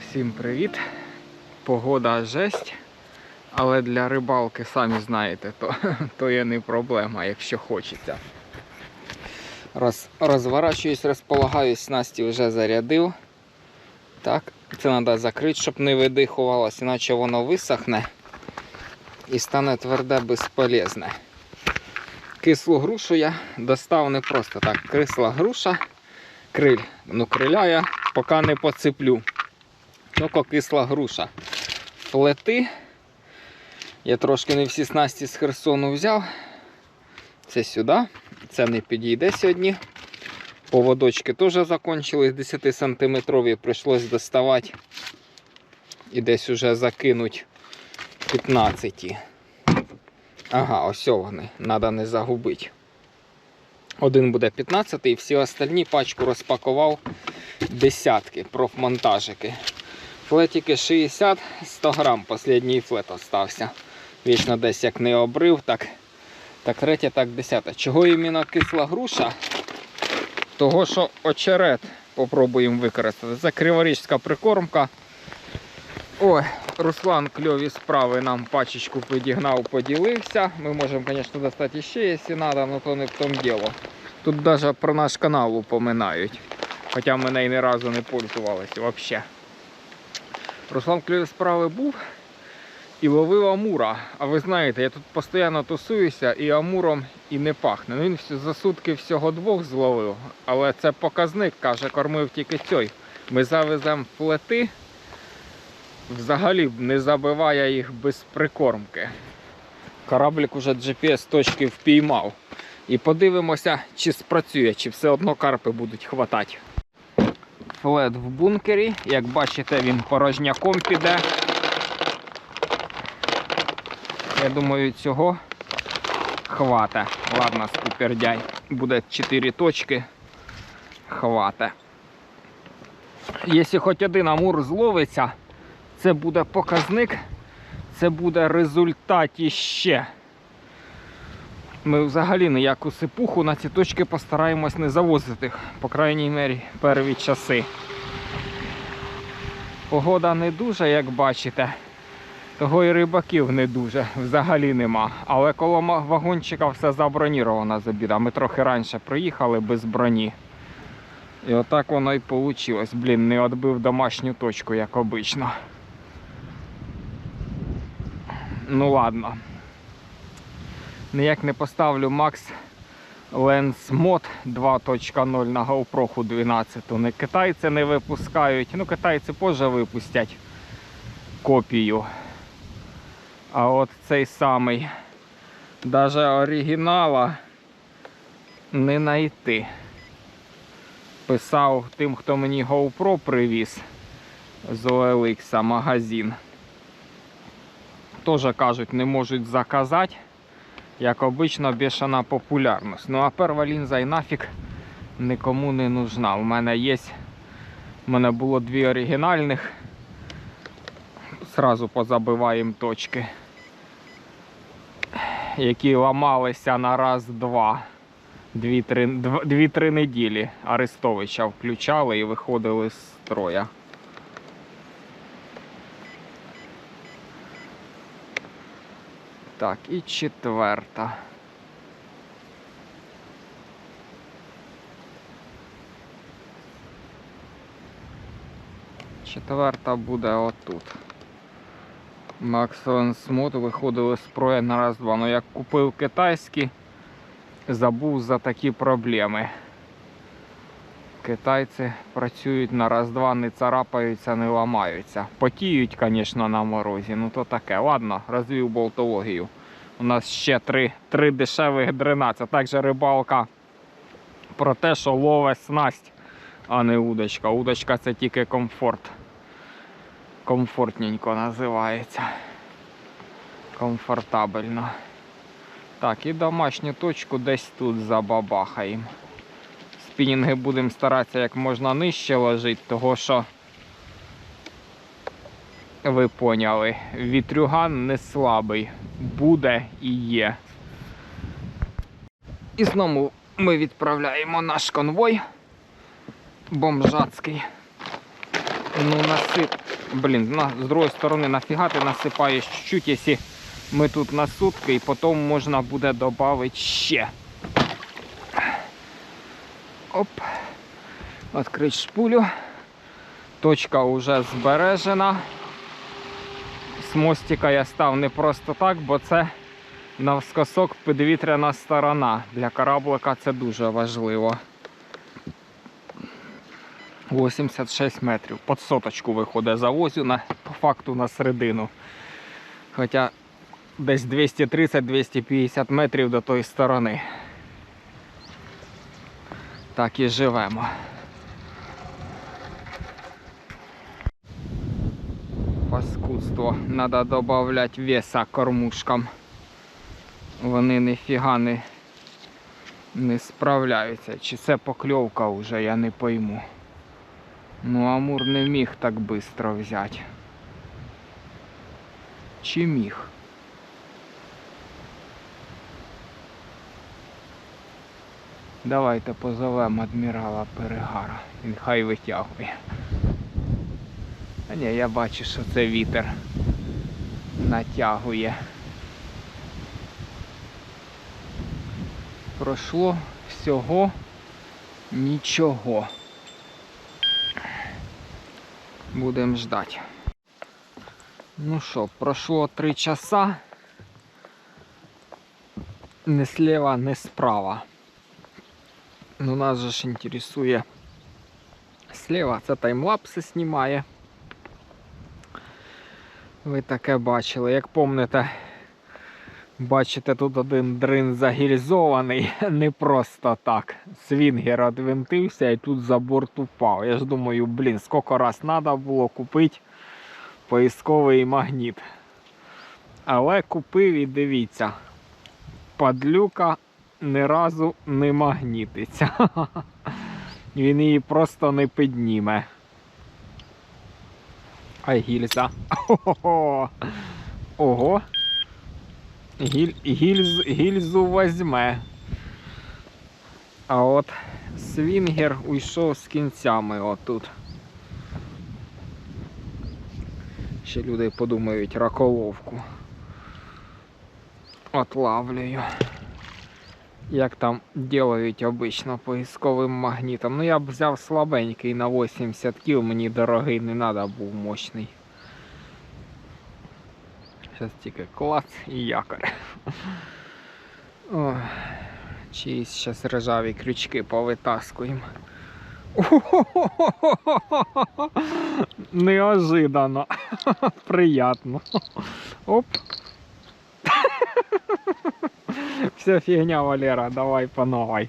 Всім привіт! Погода жесть, але для рибалки, самі знаєте, то, то є не проблема, якщо хочеться. Роз, розворачуюсь, розполагаюсь, снасті вже зарядив. Так, це треба закрити, щоб не видихувалося, іначе воно висохне і стане тверде безполезне. Кислу грушу я достав не просто так. Кисла груша, криль, ну криля я поки не поцеплю. Тільки кисла груша. Флети. Я трошки не всі снасті з Херсону взяв. Це сюди. Це не підійде сьогодні. Поводочки теж закончились 10 сантиметрові, прийшлось доставати і десь уже закинуть 15. Ага, ось вони, треба не загубити. Один буде 15 і всі остальні пачку розпакував десятки профмонтажики. Флетики 60-100 грам, останній флет остався. Вічно десь як не обрив, так, так третя, так десята. Чого іменно кисла груша? Того, що очерет попробуємо використати. Це криворічська прикормка. Ой, Руслан кльові справи нам пачечку підігнав, поділився. Ми можемо, звісно, достати ще, якщо треба, але то не в тому діло. Тут навіть про наш канал упоминають. Хоча ми нею ні разу не пользувалися взагалі. Руслан кльові справи був і ловив амура. А ви знаєте, я тут постійно тусуюся і амуром і не пахне. Ну, Він за сутки всього двох зловив, але це показник, каже, кормив тільки цей. Ми завеземо флети, взагалі не забиває їх без прикормки. Кораблик уже GPS точки впіймав. І подивимося, чи спрацює, чи все одно карпи будуть хватати. Флет в бункері. Як бачите, він порожняком піде. Я думаю, цього хвата. Ладно, скупердяй. Буде 4 точки. Хвата. Якщо хоч один амур зловиться, це буде показник, це буде результатіще. Ми взагалі ніяку сипуху на ці точки постараємось не завозити, по крайній мері, перві часи. Погода не дуже, як бачите. Того і рибаків не дуже, взагалі нема. Але коло вагончика все заброніровано з обіда. Ми трохи раніше приїхали без броні. І отак воно і вийшло. Блін, не відбив домашню точку, як обично. Ну ладно. Ніяк не поставлю Max Lens Mod 2.0 на GoPro 12. Не китайці не випускають. Ну, китайці позже випустять копію. А от цей самий, навіть оригінала не знайти. Писав тим, хто мені GoPro привіз з OLX магазин. Теж кажуть, не можуть заказати. Як обично, бешена популярність. Ну а перша лінза і нафіг нікому не нужна. У мене є. У мене було дві оригінальних. Сразу позабиваємо точки. Які ламалися на раз-два. Дві-три дв- дві-три неділі Арестовича включали і виходили з строя. Так, і четверта. Четверта буде отут. Максон Смот виходили з проя на раз-два. Ну як купив китайські, забув за такі проблеми. Китайці працюють на раз-два, не царапаються, не ламаються. Потіють, звісно, на морозі. Ну то таке. Ладно, розвів болтологію. У нас ще три, три дешевих дрена. Це також рибалка про те, що лове снасть, а не удочка. Удочка це тільки комфорт. Комфортненько називається. Комфортабельно. Так, і домашню точку десь тут забабахаємо. Спінінги будемо старатися як можна нижче ложити, того що ви поняли, вітрюган не слабий. буде і є. І знову ми відправляємо наш конвой бомжацький. Ну, насип. Блін, на, з другої сторони, нафіга ти насипаєш чуть-чуть, якщо ми тут на сутки, і потім можна буде додати ще. Оп. Открить шпулю. Точка вже збережена. З мостика я став не просто так, бо це навскосок підвітряна сторона. Для кораблика це дуже важливо. 86 метрів. Под соточку виходить, завозю на, по факту на середину. Хоча десь 230-250 метрів до тої сторони. Так і живемо. Паскудство. Надо додавати веса кормушкам. Вони ніфіга не, не справляються. Чи це покльовка вже, я не пойму. Ну, Амур не міг так швидко взяти. Чи міг? Давайте позовемо адмірала Перегара. Він хай витягує. А ні, я бачу, що це вітер натягує. Пройшло всього нічого. Будемо ждати. Ну що, пройшло три часа. Не слева, не справа. Ну, нас же ж інтересує слева, це таймлапси знімає. Ви таке бачили. Як помните, бачите, тут один дрин загільзований, не просто так. Свінгер одвинтився і тут за борт упав. Я ж думаю, блін, скільки раз треба було купити поисковий магніт. Але купив і дивіться, падлюка ні разу не магнітиться. Він її просто не підніме. А гільза. Ого. Ого. Гіль, гільз, гільзу возьме. А от свінгер уйшов з кінцями отут. Ще люди подумають раколовку. Отлавлюю. Як там делають обично поисковим магнітом. Ну я б взяв слабенький на 80 кіл, мені дорогий не треба був мощний. Зараз тільки клац і якорь. Ой, чиїсь зараз ржаві крючки повитаскуємо. Неожиданно. Приятно. Оп. Вся фігня, Валера, давай по новой.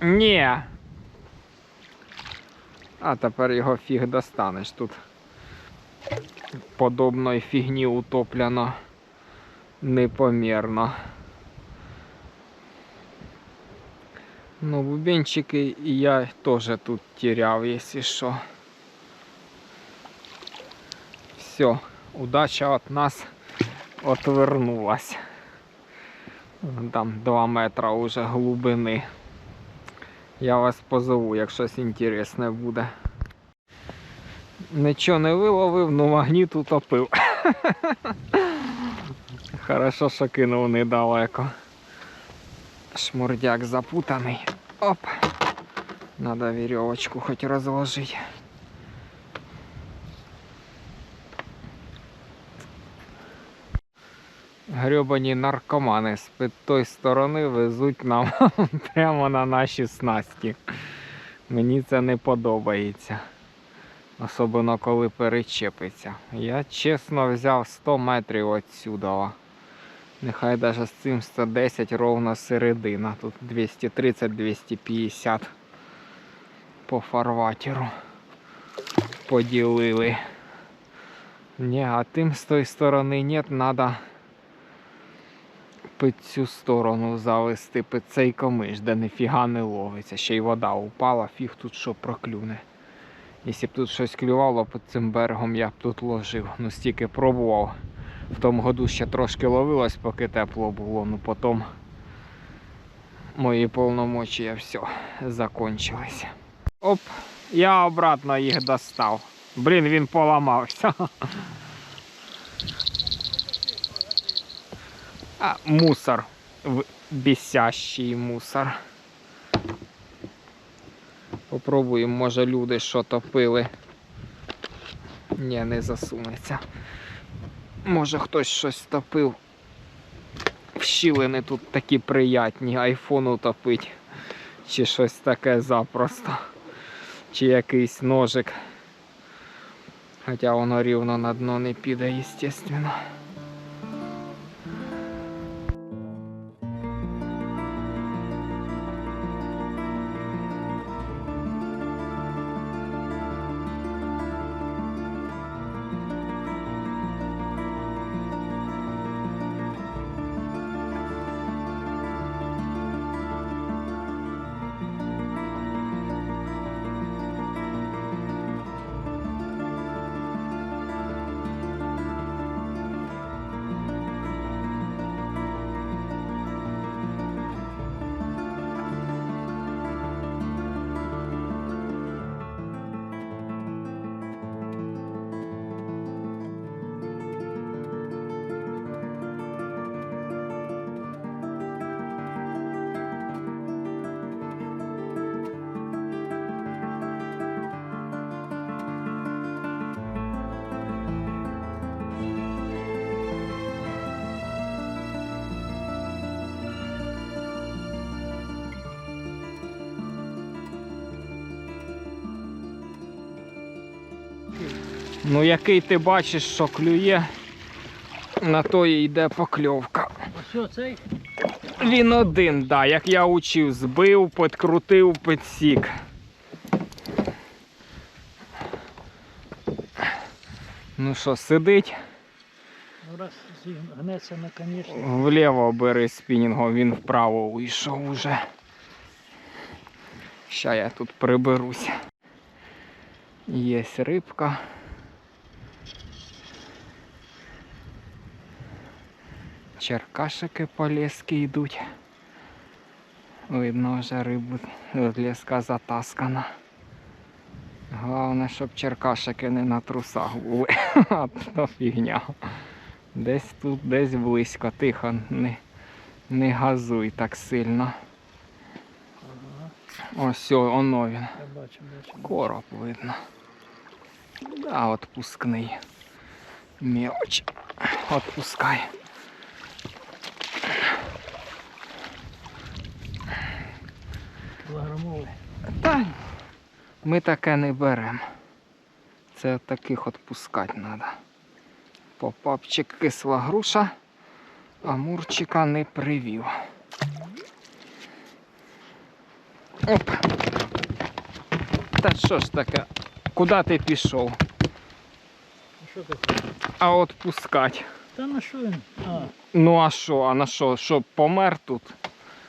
Ні. А тепер його фіг достанеш тут. Подобної фігні утоплено непомірно. Ну, бубенчики я теж тут теряв, якщо що. Все, удача от нас отвернулась. Там 2 метра уже глибини. Я вас позову, як щось інтересне буде. Нічого не виловив, ну магніт утопив. Хорошо, що кинув недалеко. Шмурдяк запутаний. Оп. Надо веревочку хоть розложити. Гребані наркомани з під тої сторони везуть нам прямо на наші снасті. Мені це не подобається. Особливо коли перечепиться. Я чесно взяв 100 метрів отсюда. Нехай навіть з цим 110 ровно середина. Тут 230-250 по фарватеру поділили. Ні, а тим з тої сторони нет, треба під цю сторону завести, під цей комиш, де ніфіга не ловиться. Ще й вода упала, фіг тут що проклюне. Якщо б тут щось клювало під цим берегом, я б тут ложив. Ну стільки пробував. В тому году ще трошки ловилось, поки тепло було, ну потім мої повномочія все закончились. Оп, я обратно їх достав. Блін, він поламався. А, мусор. Бісящий мусор. Попробуємо, може люди що топили. Ні, не засунеться. Може хтось щось топив. Щілини тут такі приятні, айфону топить. Чи щось таке запросто. Чи якийсь ножик. Хоча воно рівно на дно не піде, звісно. Ну який ти бачиш, що клює, на то і йде покльовка. А що цей? Він один, да, як я учив, збив, підкрутив, підсік. Ну що, сидить, Ну раз зігнеться наконечно. вліво бери спінінгом, він вправо уйшов уже. Ща я тут приберусь. Є рибка. Черкашики по лески йдуть. Видно вже рибу леска затаскана. Головне, щоб черкашики не на трусах були. А то фігня. Десь тут, десь близько, тихо, не, не газуй так сильно. Ось о, воно він. Короб видно. Да, отпускний. Мелочь. Отпускай. Кілограмовий. Та ми таке не беремо. Це таких отпускати треба. Попапчик кисла груша, а мурчика не привів. Оп. Та що ж таке? Куди ти пішов? А що таке? А отпускать. Та на що він? А, Ну а що, а на що? Що помер тут?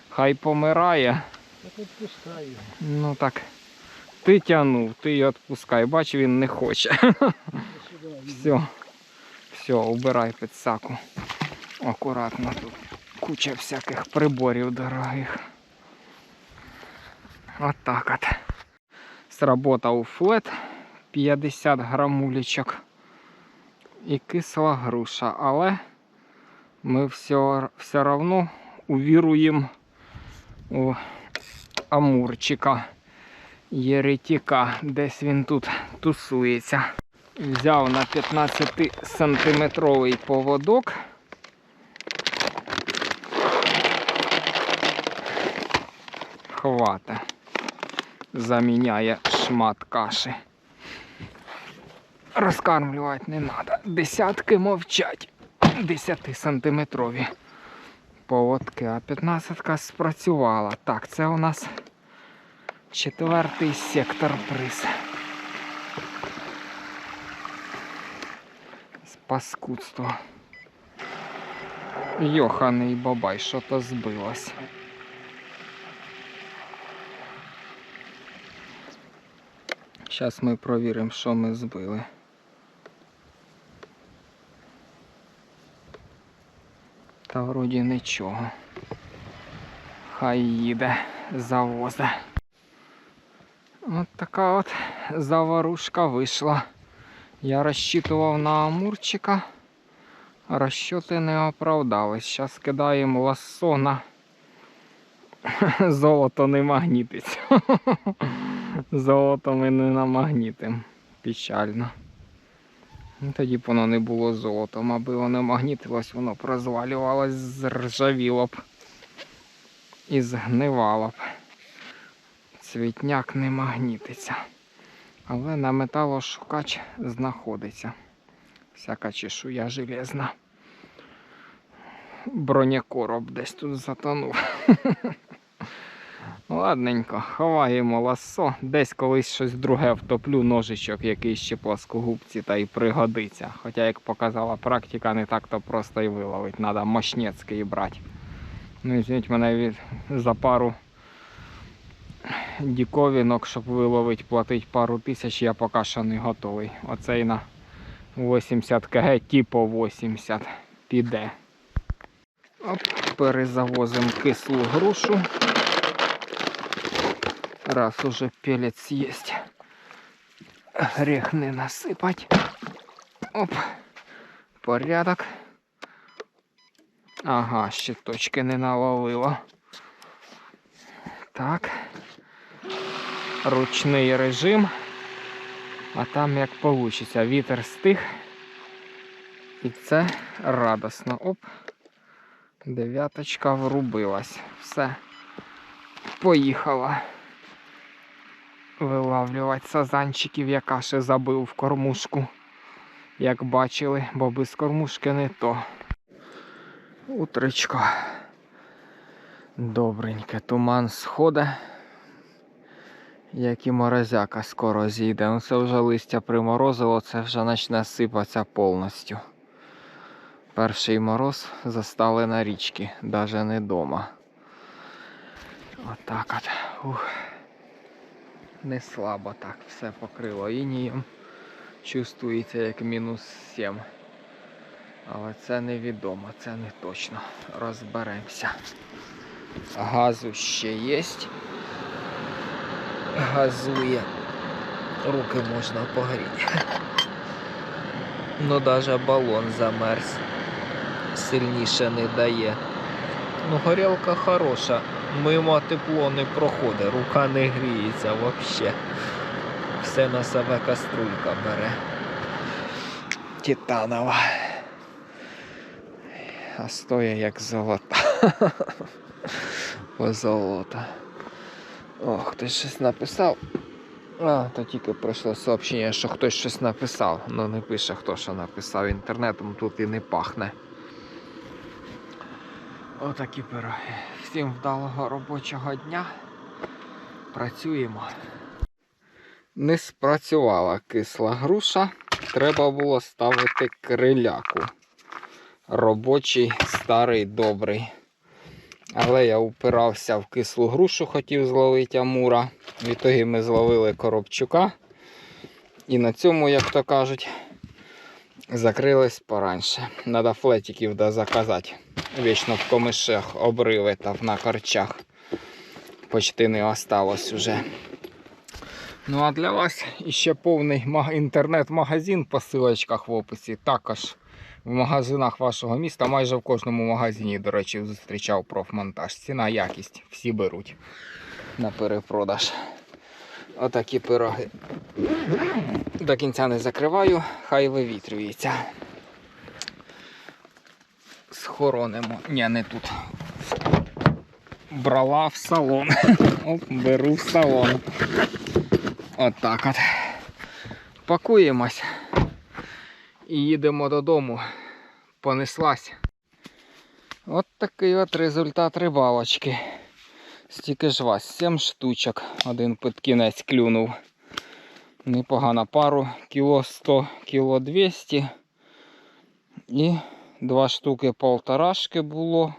Хай помирає. Так відпускаю. Ну так. Ти тягнув, ти її відпускай. Бач, він не хоче. Все. Все, убирай підсаку. Акуратно тут. Куча всяких приборів дорогих. От так от. Сработав флет 50 грамулечок і кисла груша, але ми все, все одно увіруємо у амурчика. Єретіка, десь він тут тусується. Взяв на 15 сантиметровий поводок. Хвата. Заміняє шмат каші. Розкармлювати не треба. Десятки мовчать. 10 сантиметрові поводки, а 15 спрацювала. Так, це у нас четвертий сектор приз. З паскудства. Йоханий бабай, що то збилось. Зараз ми провіримо, що ми збили. Та вроді нічого. Хай їде, завозе. От така от заварушка вийшла. Я розчитував на амурчика. Розчоти не оправдались. Зараз кидаємо лассо на золото не магнітиться. Золото ми не намагнітим. Печально. Ну, Тоді б воно не було золотом, аби воно магнітилось, воно б розвалювалось, зржавіло б і згнивало б. Цвітняк не магнітиться. Але на металошукач знаходиться. Всяка чешуя железна. Бронякороб десь тут затонув. Ладненько, ховаємо лассо. Десь колись щось друге втоплю, ножичок, якийсь ще плоскогубці, та й пригодиться. Хоча, як показала практика, не так-то просто і виловить. Треба мощнецький брати. Ну, візьміть мене від... за пару діковінок, щоб виловити, платить пару тисяч, я поки що не готовий. Оцей на 80 кг, типу 80 піде. Оп, перезавозимо кислу грушу. Раз уже пелец есть. Грех не насыпать. Оп. Порядок. Ага, ще точки не наловило. Так. Ручний режим. А там як вийде. Вітер стих. І це радосно. Оп. Дев'яточка врубилась. Все. Поїхала вилавлювати сазанчиків, яка ще забив в кормушку. Як бачили, бо без кормушки не то. Утречко. Добреньке, туман сходить. Як і морозяка скоро зійде. Ну це вже листя приморозило, це вже почне сипатися повністю. Перший мороз застали на річці, навіть не вдома. Отак от. Ух. Не слабо так все покрило інієм. Чувствується як мінус 7. Але це невідомо, це не точно. Розберемося. Газу ще є. Газує. Руки можна погріти. Ну навіть балон замерз. Сильніше не дає. Ну горілка хороша. Мимо тепло не проходить, рука не гріється взагалі. Все на себе каструлька бере. Титанова. А стоя як золота. Позолота. О, хтось щось написав. А, то тільки пройшло сообщення, що хтось щось написав. Ну не пише хто що написав. Інтернетом тут і не пахне. Отакі пироги. Всім вдалого робочого дня. Працюємо. Не спрацювала кисла груша. Треба було ставити криляку. Робочий, старий, добрий. Але я упирався в кислу грушу, хотів зловити амура. В ітогі ми зловили коробчука. І на цьому, як то кажуть, закрились пораньше. Надо флетиків да заказати. Вічно в комишах обриви та на корчах. Почти не осталось уже. Ну а для вас іще повний інтернет-магазин по силочках в описі. Також в магазинах вашого міста, майже в кожному магазині, до речі, зустрічав профмонтаж. Ціна, якість, всі беруть на перепродаж. Отакі пироги. До кінця не закриваю, хай вивітрюється. Схоронимо. Ні, не тут. Брала в салон. Оп, беру в салон. Отак от, Пакуємось і їдемо додому. Понеслась. От такий от результат рибалочки. Стільки ж вас, 7 штучок. Один під кінець клюнув. Непогана пару, кіло 100, кіло 200. І два штуки полторашки було.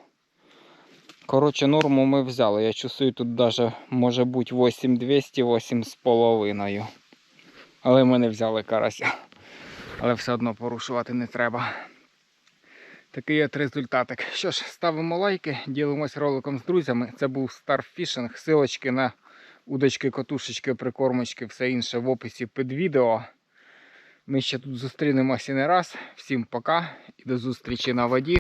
Коротше, норму ми взяли. Я чувствую, тут даже може бути 8200, 8,5. Але ми не взяли карася. Але все одно порушувати не треба. Такий от результатик. Що ж, ставимо лайки, ділимось роликом з друзями. Це був Starfishing. Силочки на удочки, котушечки, прикормочки, все інше в описі під відео. Ми ще тут зустрінемося не раз. Всім пока і до зустрічі на воді.